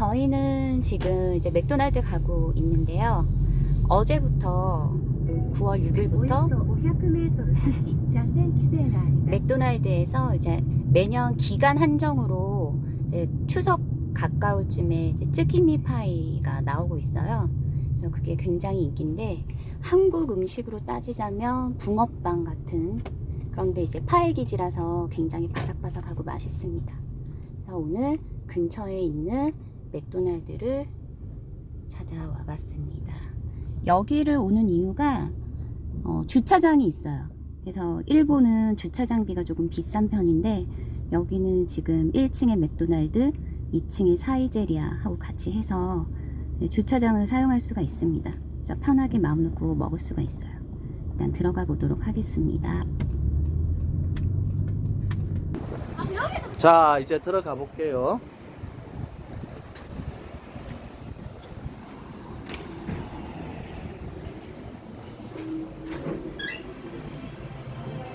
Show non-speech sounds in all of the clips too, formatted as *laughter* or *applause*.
저희는 지금 이제 맥도날드 가고 있는데요. 어제부터 9월 6일부터 맥도날드에서 이제 매년 기간 한정으로 이제 추석 가까울 쯤에 이제 쯔키미 파이가 나오고 있어요. 그래서 그게 굉장히 인기인데 한국 음식으로 따지자면 붕어빵 같은 그런데 이제 파이 기지라서 굉장히 바삭바삭하고 맛있습니다. 그래서 오늘 근처에 있는 맥도날드를 찾아와 봤습니다. 여기를 오는 이유가 어, 주차장이 있어요. 그래서 일본은 주차장비가 조금 비싼 편인데 여기는 지금 1층에 맥도날드, 2층에 사이제리아 하고 같이 해서 네, 주차장을 사용할 수가 있습니다. 그래서 편하게 마음 놓고 먹을 수가 있어요. 일단 들어가 보도록 하겠습니다. 자, 이제 들어가 볼게요.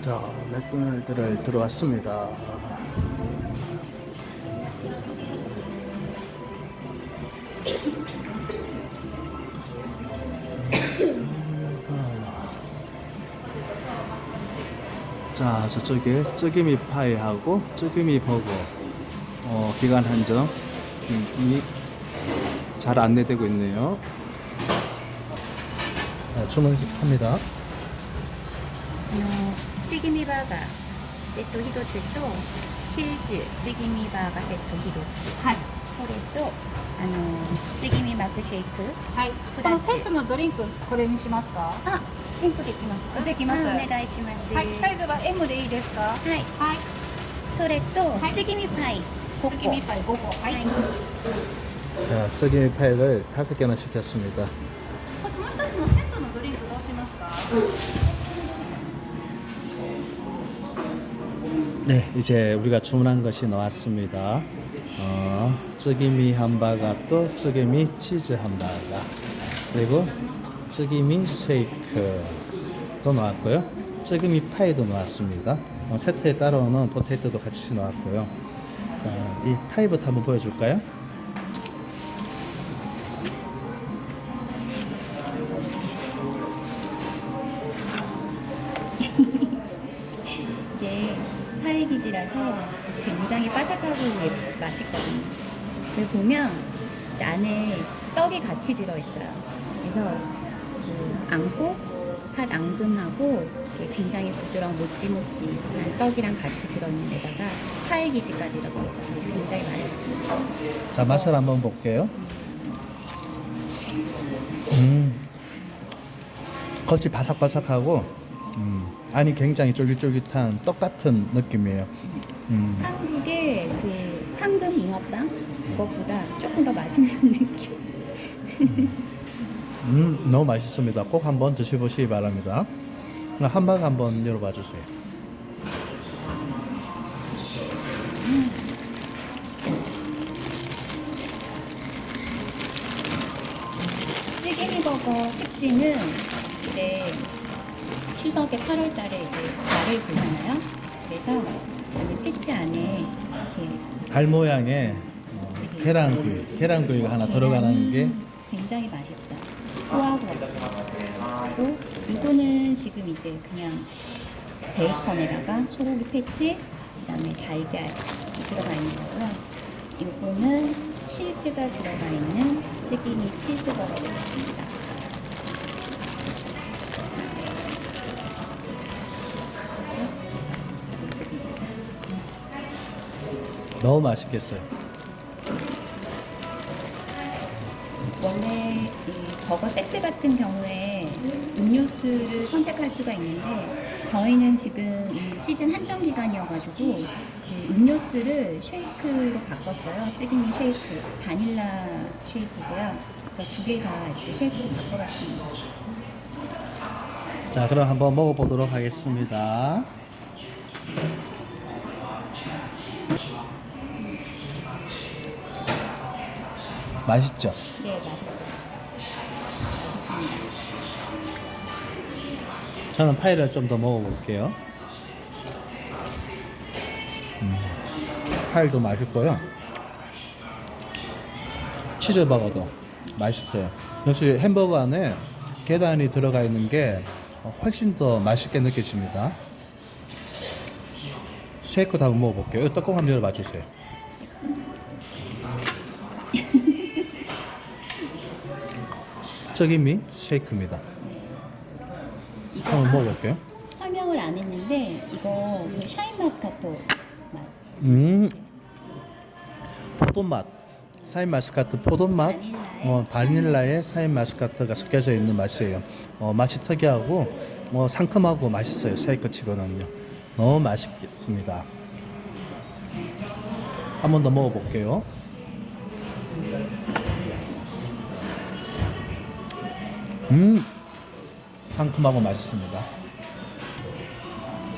자, 맥도날드를 들어왔습니다. 자, 저쪽에 쯔기미 파이하고 쯔기미 버거 어, 기간 한정이 잘 안내되고 있네요. 자, 주문합니다. あの 튀김이 바가 세트 히도츠또チ즈튀김이바ー세트 히도츠はい。それとあの次にマックシェイク。はい。このセットのドリンクこれにしますか？あピンクできますか？できます。あお願いします。はい。サイズは M でいいですか？はい、はい、それと、はい。次にパイ。5月見パイ5個。はい、はい、 자, 튀김이 파이를 다섯 개나 시켰습니 다. もう一つのセットのドリンクどうしますか？ 네, 이제 우리가 주문한 것이 나왔습니다. 어, 쯔기미 함바가 또 쯔기미 치즈 함바가 그리고 쯔기미 쉐이크도 나왔고요. 쯔기미 파이도 나왔습니다. 어, 세트에 따라오는 포테이토도 같이 나왔고요. 자, 이 파이부터 한번 보여줄까요? 굉장히 바삭하고 예- 맛있거든요. 여기 보면 안에 떡이 같이 들어있어요. 그래서 그 앙꼬, 팥 앙금하고 이렇게 굉장히 부드러운 모찌모찌한 떡이랑 같이 들어있는 데다가 파이 기지까지 들어가 있어서 굉장히 맛있습니다. 자, 맛을 한번 볼게요. 음, 겉이 바삭바삭하고, 음, 안이 굉장히 쫄깃쫄깃한 떡 같은 느낌이에요. 음, 한국의 그 황금 잉어빵 그것보다 조금 더 맛있는 *laughs* 느낌. 음, 너무 맛있습니다. 꼭 한번 드셔보시기 바랍니다. 한방 한번 열어봐 주세요. 버거 특징은 이제 추석에 8월달에 이제 달을 보잖아요. 그래서 안에 패티 안에 이렇게 달 모양의 어, 계란구이, 계란구이가 하나 들어가는 게 굉장히 맛있어요. 후하고 그리고 이거는 지금 이제 그냥 베이컨에다가 소고기 패티, 그다음에 달걀 들어가 있는 거고요. 이거는 치즈가 들어가 있는 찌개미 치즈버거 되겠습니다. 너무 맛있겠어요. 원래 이 버거 세트 같은 경우에 음료수를 선택할 수가 있는데 저희는 지금 이 시즌 한정 기간이어가지고 그 음료수를 쉐이크로 바꿨어요. 찌개미 쉐이크, 바닐라 쉐이크고요. 그래서 두개다 이렇게 쉐이크로 바꿔봤습니다. 자, 그럼 한번 먹어보도록 하겠습니다. 맛있죠? 네, 맛있어요. 맛있습니다. 저는 파이를 좀 더 먹어볼게요. 음, 파이도 맛있고요. 치즈버거도 맛있어요. 역시 햄버거 안에 계란이 들어가 있는 게 훨씬 더 맛있게 느껴집니다. 쉐이크도 한번 먹어볼게요. 이 뚜껑 한번 열어봐 주세요. 저김이 쉐이크입니다. 이거 한번 아, 먹어볼게요. 설명을 안 했는데 이거 그 샤인 마스카토 맛. 음, 포도 맛, 사인 마스카트 포도 맛, 바닐라에 어, 바닐라에 사인 마스카트가 섞여져 있는 맛이에요. 어, 맛이 특이하고 어, 상큼하고 맛있어요. 쉐이크 치고는요. 너무 맛있습니다. 한 번 더 먹어볼게요. 음, 상큼하고 맛있습니다.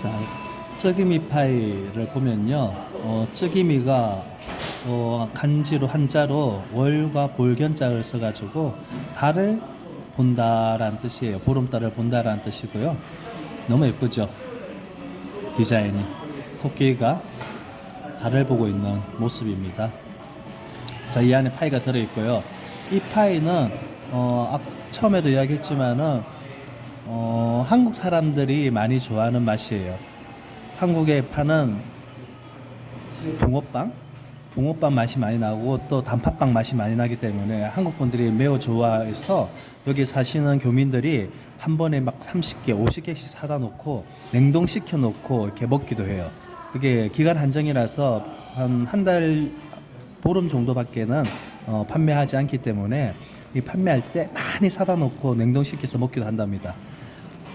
자, 쯔기미 파이를 보면요, 어, 쯔기미가 어, 간지로 한자로 월과 볼견자를 써가지고 달을 본다라는 뜻이에요. 보름달을 본다라는 뜻이고요. 너무 예쁘죠? 디자인이 토끼가 달을 보고 있는 모습입니다. 자, 이 안에 파이가 들어있고요. 이 파이는 어, 아- 처음에도 이야기했지만은 어, 한국 사람들이 많이 좋아하는 맛이에요. 한국에 파는 붕어빵, 붕어빵 맛이 많이 나고 또 단팥빵 맛이 많이 나기 때문에 한국 분들이 매우 좋아해서 여기 사시는 교민들이 한 번에 막 30개, 50개씩 사다 놓고 냉동시켜 놓고 이렇게 먹기도 해요. 그게 기간 한정이라서 한 한 달 보름 정도밖에는 어, 판매하지 않기 때문에 이 판매할 때 많이 사다 놓고 냉동시켜서 먹기도 한답니다.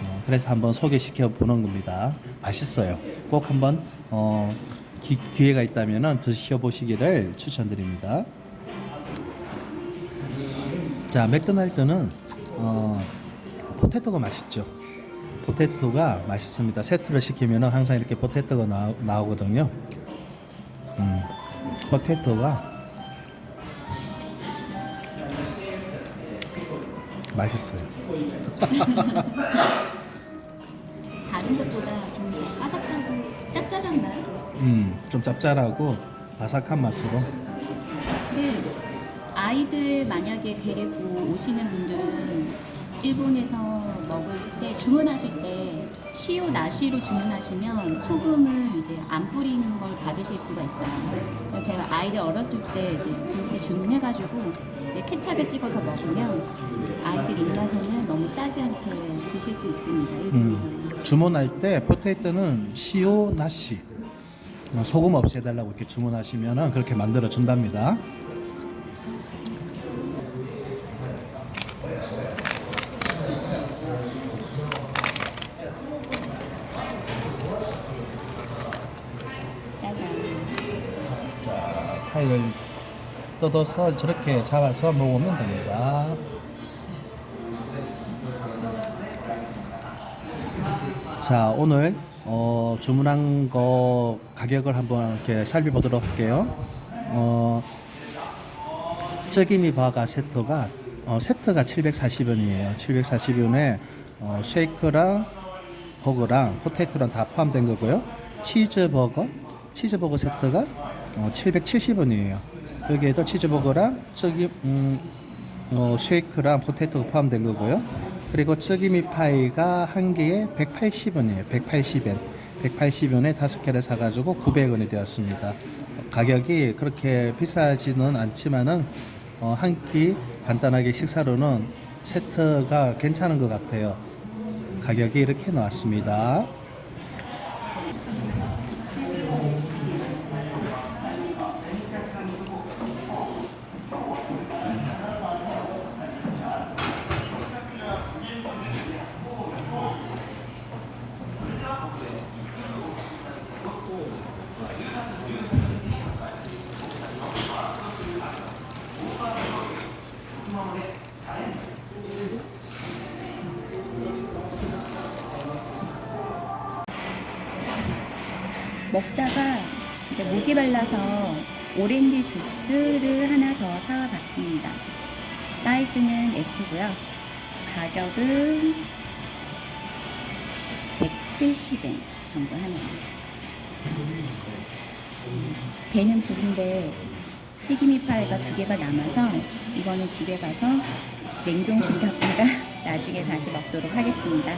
어, 그래서 한번 소개시켜 보는 겁니다. 맛있어요. 꼭 한번 어, 기, 기회가 있다면 드셔 보시기를 추천드립니다. 자, 맥도날드는 어, 포테토가 맛있죠. 포테토가 맛있습니다. 세트를 시키면 항상 이렇게 포테토가 나, 나오거든요. 음, 포테토가 맛있어요. *laughs* 다른 것보다 좀 바삭하고 짭짤한 맛. 음, 좀 짭짤하고 바삭한 맛으로. 근데 아이들 만약에 데리고 오시는 분들은 일본에서 먹을 때 주문하실 때 시오 나시로 주문하시면 소금을 이제 안 뿌리는 걸 받으실 수가 있어요. 그래서 제가 아이들 어렸을 때 이제 주문해가지고 케찹에 찍어서 먹으면 아이들 입맛에는 너무 짜지 않게 드실 수 있습니다. 일본에서는. 주문할 때 포테이토는 시오 나시 어, 소금 없이 해달라고 이렇게 주문하시면 그렇게 만들어 준답니다. 짜잔. 파이를 뜯어서 저렇게 잡아서 먹으면 됩니다. 자, 오늘 어, 주문한 거 가격을 한번 이렇게 살펴보도록 할게요. 어, 쯔기미 버거 세트가 어, 세트가 740원이에요. 740원에 어, 쉐이크랑 버거랑 포테이토랑 다 포함된 거고요. 치즈 버거, 치즈 버거 세트가 어, 770원이에요. 여기에도 치즈버거랑 쯔기 음, 어, 쉐이크랑 포테이토가 포함된 거고요. 그리고 쯔기미 파이가 한 개에 180원이에요. 180엔. 180원에 다섯 개를 사가지고 900원이 되었습니다. 가격이 그렇게 비싸지는 않지만은 어, 한 끼 간단하게 식사로는 세트가 괜찮은 것 같아요. 가격이 이렇게 나왔습니다. 이제 목이 말라서 오렌지 주스를 하나 더 사와봤습니다. 사이즈는 S고요. 가격은 170엔 정도 하네요. 배는 부른데 찌기미 파이가 두 개가 남아서 이거는 집에 가서 냉동실에다가 *laughs* 나중에 다시 먹도록 하겠습니다.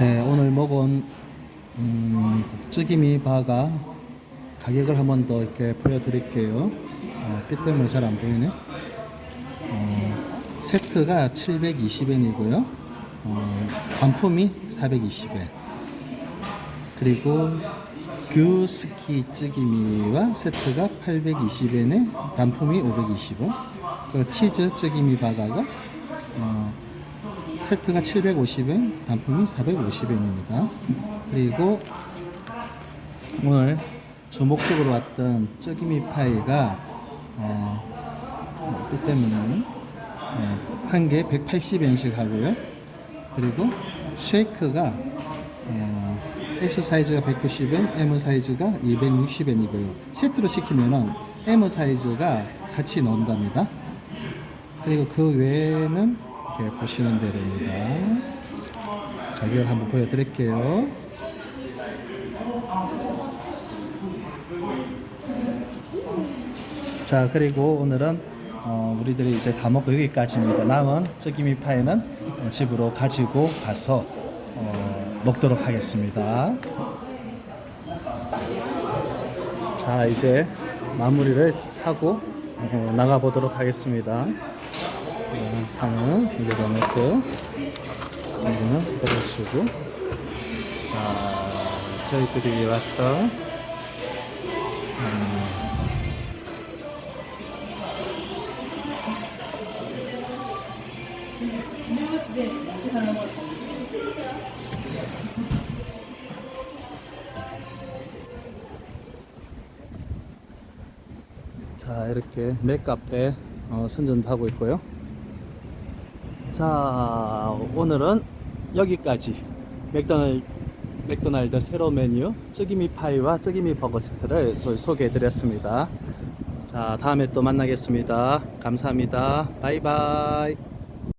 제 오늘 먹은 음, 찌기미 바가 가격을 한 번 더 이렇게 보여드릴게요. 어, 빛 때문에 잘 안 보이네. 어, 세트가 720엔이고요. 어, 단품이 420엔. 그리고 규스키 찌기미와 세트가 820엔에 단품이 525. 그리고 치즈 찌기미 바가가 어, 세트가 750엔, 단품이 450엔입니다. 그리고 오늘 주목적으로 왔던 쩌기미 파이가 어, 이 때문에 어, 한개 180엔씩 하고요. 그리고 쉐이크가 어, S 사이즈가 190엔, M 사이즈가 260엔이고요. 세트로 시키면은 M 사이즈가 같이 나온답니다. 그리고 그 외에는 이렇게 보시는 대로입니다. 가격을 한번 보여드릴게요. 자 그리고 오늘은 어, 우리들이 이제 다 먹고 여기까지입니다. 남은 쯔기미 파이는 어, 집으로 가지고 가서 어, 먹도록 하겠습니다. 자 이제 마무리를 하고 어, 나가 보도록 하겠습니다. 어, 판은 여기다 넣고 이거는 걸어주고. 자 저희들이 왔던 음, 자 이렇게 맥카페 어, 선전하고 있고요 자 오늘은 여기까지. 맥도날드, 맥도날드 새로 메뉴 쯔기미 파이와 쯔기미 버거 세트를 소개해 드렸습니다. 자 다음에 또 만나겠습니다. 감사합니다. 바이바이